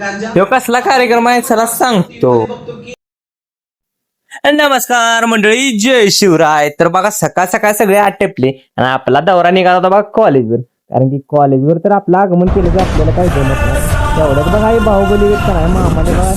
ह्यो कसला कार्यक्रम आहे? चला सांगतो. नमस्कार मंडळी जय शिवराय. तर बघा सकाळ सकाळ सगळे आटेपले आणि आपला दौरा निघाला होता बघा कॉलेजवर कारण की कॉलेजवर तर आपलं आगमन केलं की आपल्याला काही जमत नाही. तेवढ्यात बघा हे बाहुबली मामाने बघा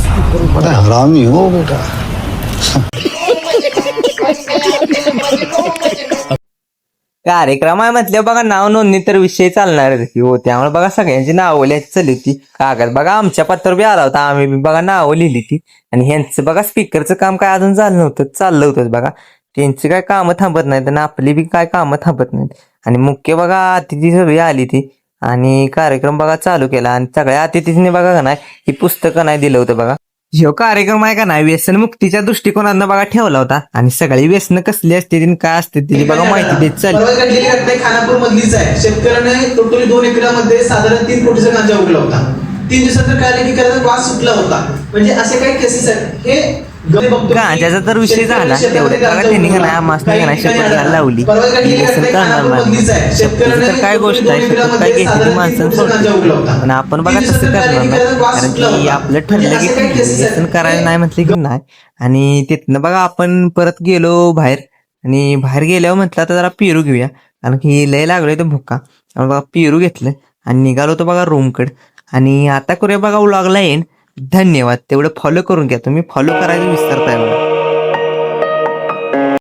कार्यक्रम आहे म्हटल्यावर बघा नाव नोंदणी तर विषय चालणार हो त्यामुळे बघा सगळ्यांची नावं लिहायची चालली होती. कागद बघा आमच्या पत्रावर बी आला होता. आम्ही बी बघा नावं लिहिली ती आणि ह्यांचं बघा स्पीकरचं काम काय अजून झालं नव्हतं. चाललं होतं बघा. त्यांची काय कामं थांबत नाहीत आणि आपली बी काय कामं थांबत नाहीत. आणि मुख्य बघा अतिथी सगळी आली ती आणि कार्यक्रम बघा चालू केला. आणि सगळ्या अतिथीने बघा का नाही ही पुस्तकं नाही दिलं होतं बघा. ह्यो कार्यक्रम आहे का नाही? व्यसन मुक्तीच्या दृष्टिकोनातनं बघा ठेवला होता. आणि सगळी व्यसन कसली असते आणि काय असते त्याची बघा माहिती देत चालली. खानापूर मधलीच आहे. शेतकऱ्याने टोटली दोन एकरामध्ये साधारण तीन कोटीचा गांजा उगला होता. तीन दिवसात काय की त्याचा वास सुटला होता. म्हणजे असे काही केसेस आहेत. हे की गांजाचा तर विषय झाला तेवढ्यात बघा त्यांनी का. नाही काही का नाही शपथ. लावली ही करणार नाही. मधलीच आहे. शपथ शेतकऱ्याने तर काय गोष्ट आहे शपथ काय घेतली गांजा उगला होता. पण आपण बघा तसं करणार नाही त्याचा कारण की. आपलं म्हणजे ठरलं की. व्यसन करायला नाही म्हटलं की नाही आणि तिथनं बघा आपण परत गेलो बाहेर आणि बाहेर गेल्यावर म्हटलं आता जरा पेरू घेऊया कारण की लय लागलोय तर भुका आणि बघा पेरू घेतलं आणि निघालो होतो बघा रूमकडे आणि आता करूया बघा व्लॉगला येईन धन्यवाद. तेवढं फॉलो करून घ्या तुम्ही. फॉलो करायला विसरताय